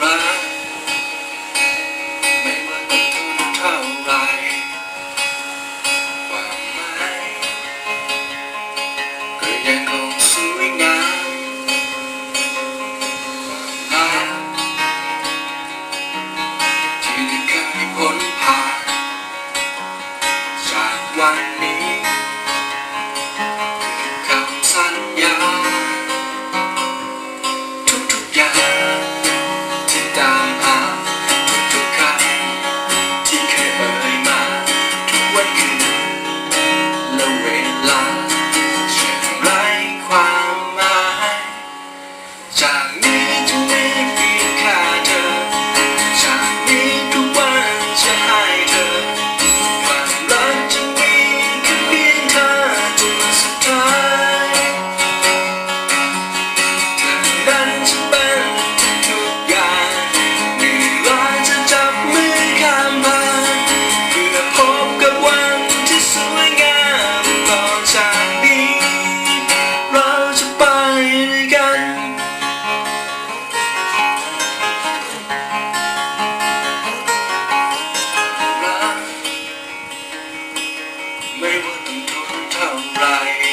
Right. ไม่ว่ากี่คนเท่าไร